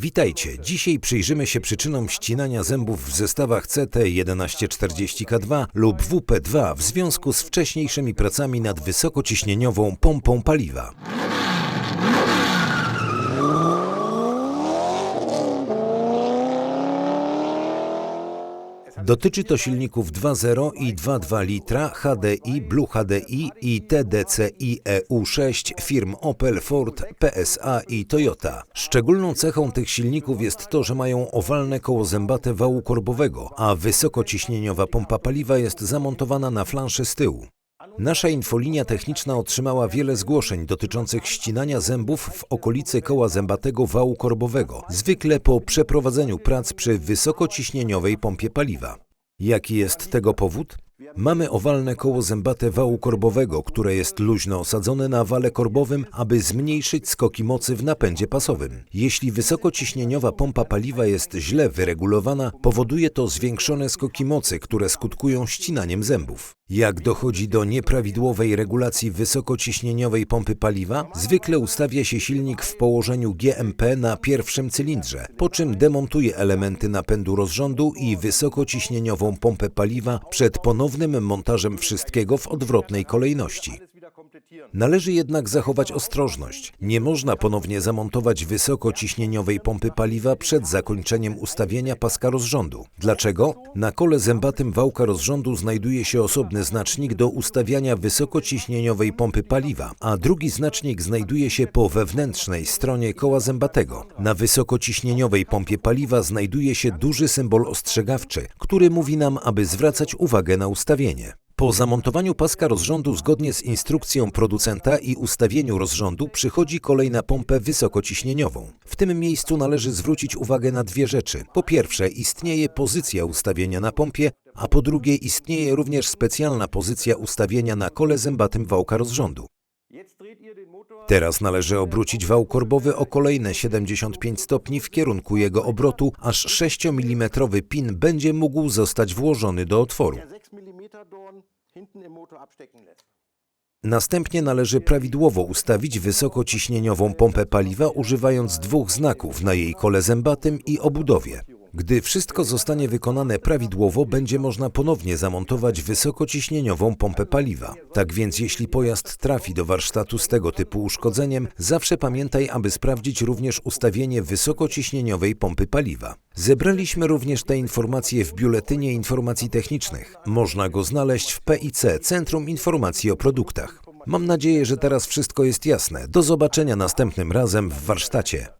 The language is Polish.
Witajcie. Dzisiaj przyjrzymy się przyczynom ścinania zębów w zestawach CT1140K2 lub WP2 w związku z wcześniejszymi pracami nad wysokociśnieniową pompą paliwa. Dotyczy to silników 2.0 i 2.2 litra HDI, Blue HDI i TDCi EU6 firm Opel, Ford, PSA i Toyota. Szczególną cechą tych silników jest to, że mają owalne koło zębate wału korbowego, a wysokociśnieniowa pompa paliwa jest zamontowana na flanszy z tyłu. Nasza infolinia techniczna otrzymała wiele zgłoszeń dotyczących ścinania zębów w okolicy koła zębatego wału korbowego, zwykle po przeprowadzeniu prac przy wysokociśnieniowej pompie paliwa. Jaki jest tego powód? Mamy owalne koło zębate wału korbowego, które jest luźno osadzone na wale korbowym, aby zmniejszyć skoki mocy w napędzie pasowym. Jeśli wysokociśnieniowa pompa paliwa jest źle wyregulowana, powoduje to zwiększone skoki mocy, które skutkują ścinaniem zębów. Jak dochodzi do nieprawidłowej regulacji wysokociśnieniowej pompy paliwa, zwykle ustawia się silnik w położeniu GMP na pierwszym cylindrze, po czym demontuje elementy napędu rozrządu i wysokociśnieniową pompę paliwa przed ponownym montażem wszystkiego w odwrotnej kolejności. Należy jednak zachować ostrożność. Nie można ponownie zamontować wysokociśnieniowej pompy paliwa przed zakończeniem ustawienia paska rozrządu. Dlaczego? Na kole zębatym wałka rozrządu znajduje się osobny znacznik do ustawiania wysokociśnieniowej pompy paliwa, a drugi znacznik znajduje się po wewnętrznej stronie koła zębatego. Na wysokociśnieniowej pompie paliwa znajduje się duży symbol ostrzegawczy, który mówi nam, aby zwracać uwagę na ustawienie. Po zamontowaniu paska rozrządu zgodnie z instrukcją producenta i ustawieniu rozrządu przychodzi kolej na pompę wysokociśnieniową. W tym miejscu należy zwrócić uwagę na dwie rzeczy. Po pierwsze, istnieje pozycja ustawienia na pompie, a po drugie istnieje również specjalna pozycja ustawienia na kole zębatym wałka rozrządu. Teraz należy obrócić wał korbowy o kolejne 75 stopni w kierunku jego obrotu, aż 6 mm pin będzie mógł zostać włożony do otworu. Der 6 Dorn hinten im Motor abstecken lässt. Następnie należy prawidłowo ustawić wysokociśnieniową pompę paliwa używając dwóch znaków na jej kole zębatym i obudowie. Gdy wszystko zostanie wykonane prawidłowo, będzie można ponownie zamontować wysokociśnieniową pompę paliwa. Tak więc jeśli pojazd trafi do warsztatu z tego typu uszkodzeniem, zawsze pamiętaj, aby sprawdzić również ustawienie wysokociśnieniowej pompy paliwa. Zebraliśmy również te informacje w Biuletynie Informacji Technicznych. Można go znaleźć w PIC, Centrum Informacji o Produktach. Mam nadzieję, że teraz wszystko jest jasne. Do zobaczenia następnym razem w warsztacie.